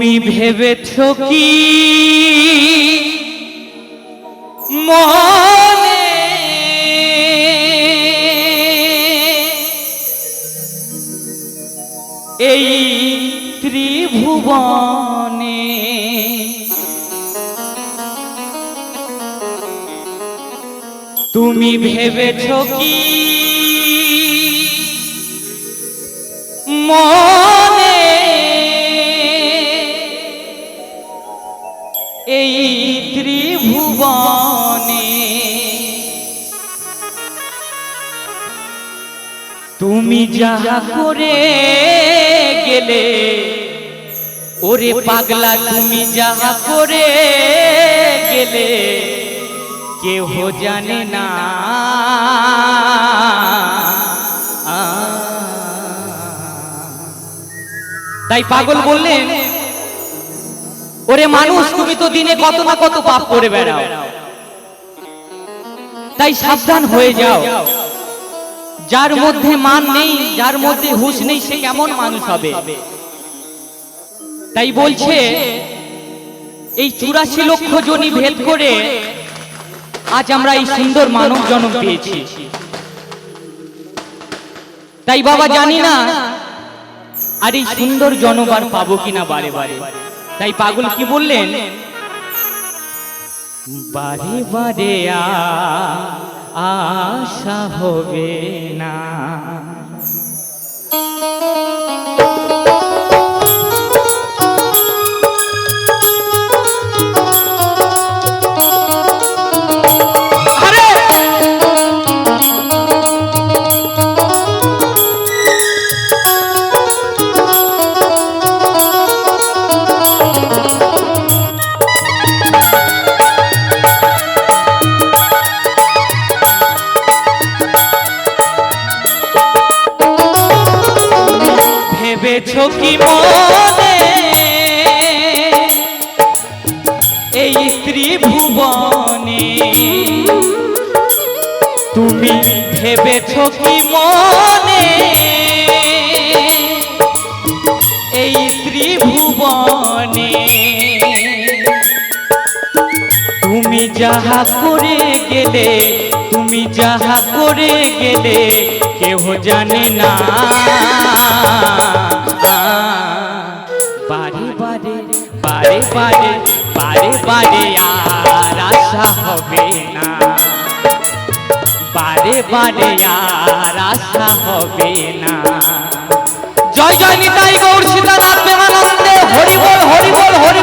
তুমি ভেবেছ কি? মনে এই ত্রিভুবনে তুমি ভেবেছ কি? মনে তুমি যা করে গেলে ওরে পাগলা তুমি যা করে গেলে কেহ জানে না। তাই পাগল বললেন ওরে মানুষ তুমি তো দিনে কত না কত পাপ করে বেড়াও। তাই সাবধান হয়ে যাও। যার মধ্যে মান নেই যার মধ্যে হুঁশ নেই সে কেমন মানুষ হবে? তাই বলছে এই চুরাশি লক্ষ জনি ভেদ করে আজ আমরা এই সুন্দর মানব জন্ম পেয়েছি। তাই বাবা জানি না আর এই সুন্দর জনবার পাবো কিনা বারে বারে তাই পাগল কি বললেন? বারে বারে আ- আশা হবে না। কি মনে? এই ত্রিভুবনে তুমি ভেবেছ কি মনে? এই ত্রিভুবনে তুমি যাহা করে গেলে, তুমি যাহা করে গেলে, কেহ জানে না। বারে বারে বারে বারে আর আশা হবে না। বারে বারে আর আশা হবে না। জয় জয় নিতাই গৌর সীতানাথ প্রেমানন্দে হরিবল হরিবল হরি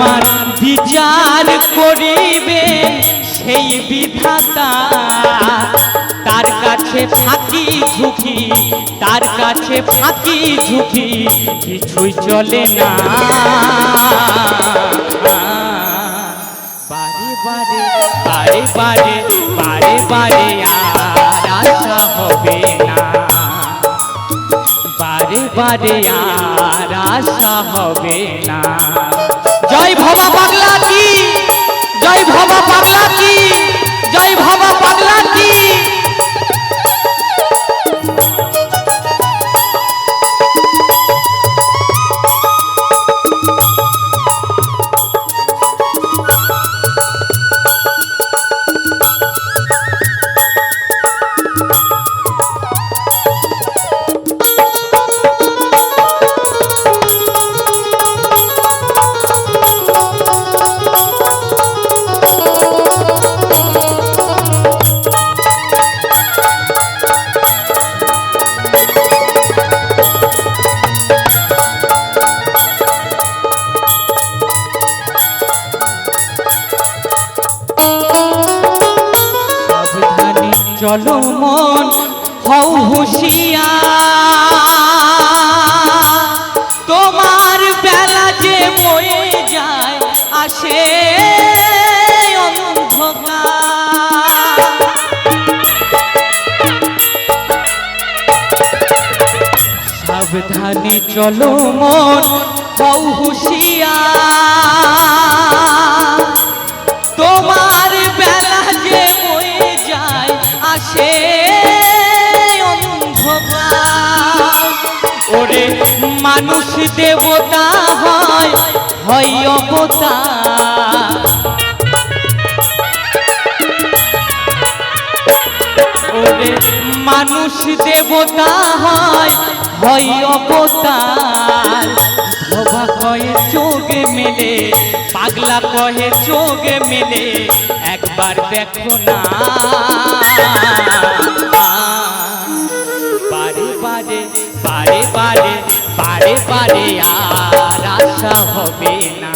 তোমার বিচার করিবেন সেই বিধাতা। তার কাছে ফাঁকি ঝুঁকি, তার কাছে ফাঁকি ঝুঁকি কিছুই চলে না। বারে বারে বারে বারে বারে বারে আর আশা হবে না। বারে বারে আর আশা হবে না। জয় ভবা পাগলা কি? জয় ভবা পাগলা চলো মন হও হুশিয়া তোমার বেলা যে মোয়ে যায়, আসে সাবধানে চলো মন, হও হুশিয়া মানুষ দেবতা হয় হয় অবতার ওরে মানুষ দেবতা হয় হয় অবতার ধবা কয়ে চোখ মেলে, পাগলা কহে চোখ মেলে, একবার দেখো না। বারে বারে বারে বারে বারে বারে আর আশা হবে না।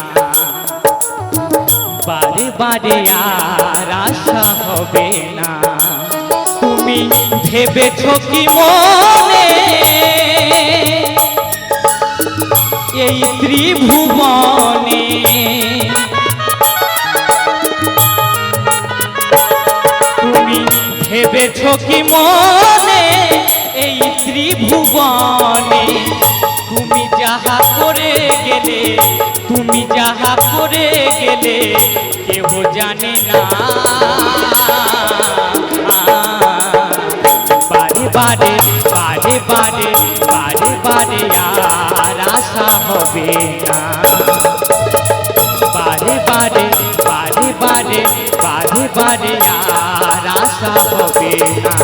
বারে বারে আর আশা হবে না। তুমি ভেবেছ কি মনে? এই ত্রিভুবনে তুমি ভেবেছ কি মনে? এই ত্রিভুবনে তুমি যাহা করে গেলে, তুমি যাহা করে গেলে কেউ জানে না। বারে বারে বারে বারে বারে বারে আর আশা হবে না। বারে বারে বারে বারে বারে বারে আর আশা হবে না।